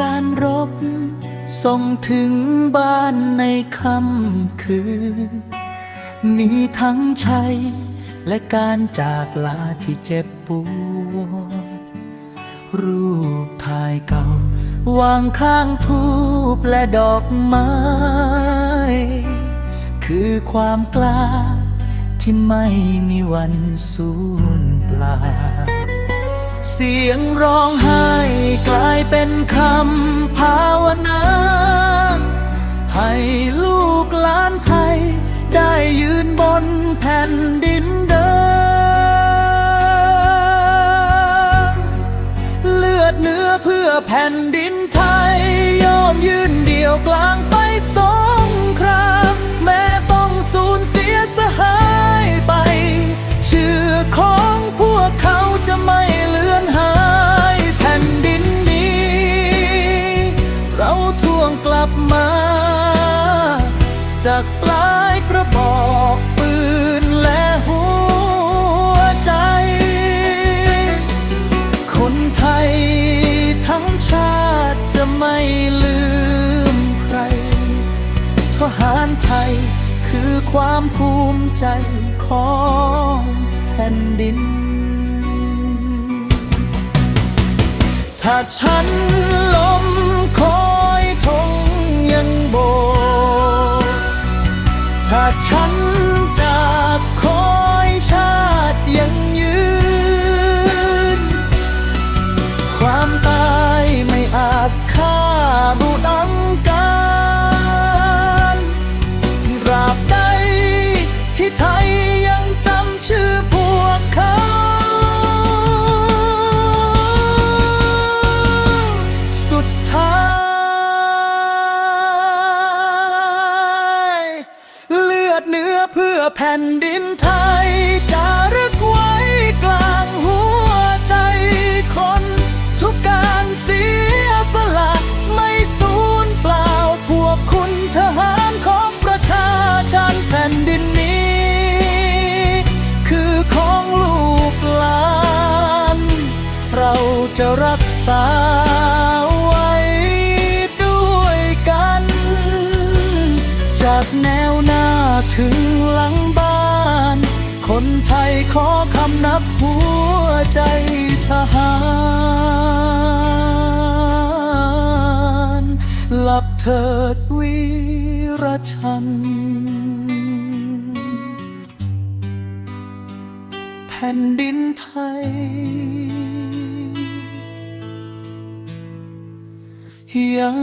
การรบ ส่งถึงบ้านในค่ำคืน มีทั้งชัย และการจากลาที่เจ็บปวด รูปถ่ายเก่าวางข้างทูบและดอกไม้ คือความกล้าที่ไม่มีวันสูญเปล่า เสียงร้องไห้กลายเป็นคำภาวนา ให้ลูกหลานไทย ได้ยืนบนแผ่นดินเดิมเลือดเนื้อเพื่อแผ่นดินไทย ทวงกลับมา จากปลายกระบอกปืนและหัวใจ คนไทยทั้งชาติจะไม่ลืมใคร ทหารไทยคือความภูมิใจของแผ่นดิน ถ้าฉัน ฉันจากคอยชาติยังยืน แผ่นดินไทยจะรึกไว้กลางหัวใจคน ทุกการเสียสละไม่สูญเปล่า พวกคุณทหารของประชาชนแผ่นดินนี้ คือของลูกหลาน เราจะรักษาไว้ด้วยกันจากแน ถึงหลังบ้าน คนไทยขอคำนับหัวใจทหารหลับเถิดวีรชัน แผ่นดินไทย ยัง